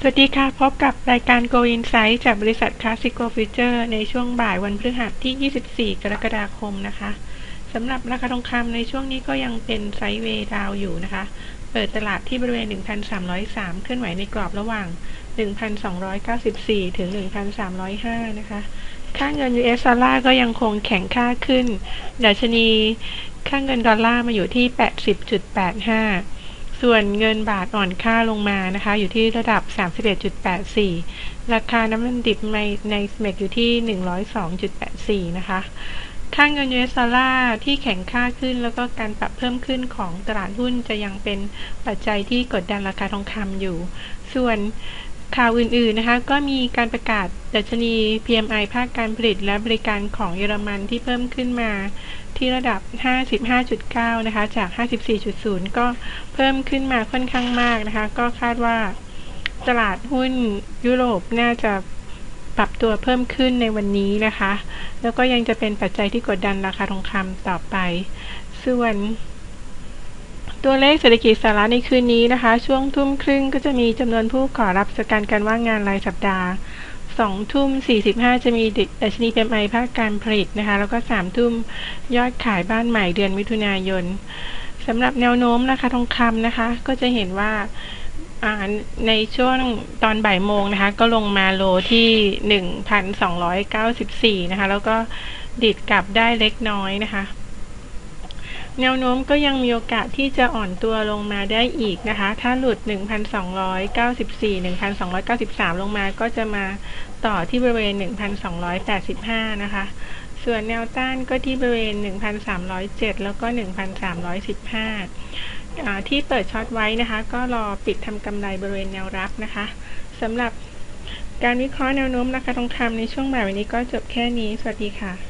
สวัสดีค่ะ พบกับรายการ Go Insight จากบริษัท Classico Future ในช่วงบ่ายวันพฤหัสที่ 24 กรกฎาคมนะคะสำหรับราคาทองคำในช่วงนี้ก็ยังเป็นไซด์เวย์ดาวอยู่นะคะ เปิดตลาดที่บริเวณ 1,303 เคลื่อนไหวในกรอบระหว่าง 1,294 ถึง 1,305 นะคะ ค่าเงิน US ดอลลาร์ก็ยังคงแข็งค่าขึ้นดัชนี ค่าเงินดอลลาร์มาอยู่ที่ 80.85 ส่วนเงินบาทอ่อนค่าลงมานะคะ อยู่ที่ระดับ 31.84 ราคาน้ำมันดิบในในสเมกอยู่ที่ 102.84 นะคะ ค่าเงิน US ดอลลาร์ที่แข็งค่าขึ้นแล้วก็การปรับเพิ่มขึ้นของตลาดหุ้นจะยังเป็นปัจจัยที่กดดันราคาทองคำอยู่ ส่วน ข่าวอื่นๆนะคะ ก็มีการประกาศดัชนี PMI ภาคการผลิตและบริการของเยอรมันที่เพิ่มขึ้นมาที่ระดับ 55.9 นะคะ จาก 54.0 ก็เพิ่มขึ้นมาค่อนข้างมากนะคะ ก็คาดว่าตลาดหุ้นยุโรปน่าจะปรับตัวเพิ่มขึ้นในวันนี้นะคะ แล้วก็ยังจะเป็นปัจจัยที่กดดันราคาทองคำต่อไป ส่วน ตัวเลขเศรษฐกิจสหรัฐในคืนนี้นะคะ ช่วงทุ่มครึ่งก็จะมีจำนวนผู้ขอรับสการการว่างงานรายสัปดาห์2ทุ่ม 45 จะมีดัชนี PMI ภาคการผลิตนะคะ แล้วก็ 3 ทุ่มยอดขายบ้านใหม่เดือนมิถุนายนสำหรับแนวโน้มนะคะทองคำนะคะ ก็จะเห็นว่าในช่วงตอนบ่ายโมงนะคะ ก็ลงมาโลที่ 1,294 นะคะ แล้วก็ดิดกลับได้เล็กน้อยนะคะ แนวโน้มก็ยังมีโอกาสที่จะอ่อนตัวลงมาได้อีกนะคะ ถ้าหลุด 1,294 1,293 ลงมาก็จะมาต่อที่บริเวณ 1,285 นะคะ ส่วนแนวต้านก็ที่บริเวณ 1,307 แล้วก็ 1,315 ที่เปิดช็อตไว้นะคะ ก็รอปิดทำกำไรบริเวณแนวรับนะคะสำหรับการวิเคราะห์แนวโน้มราคาทองคำในช่วงบ่ายวันนี้ก็จบแค่นี้ สวัสดีค่ะ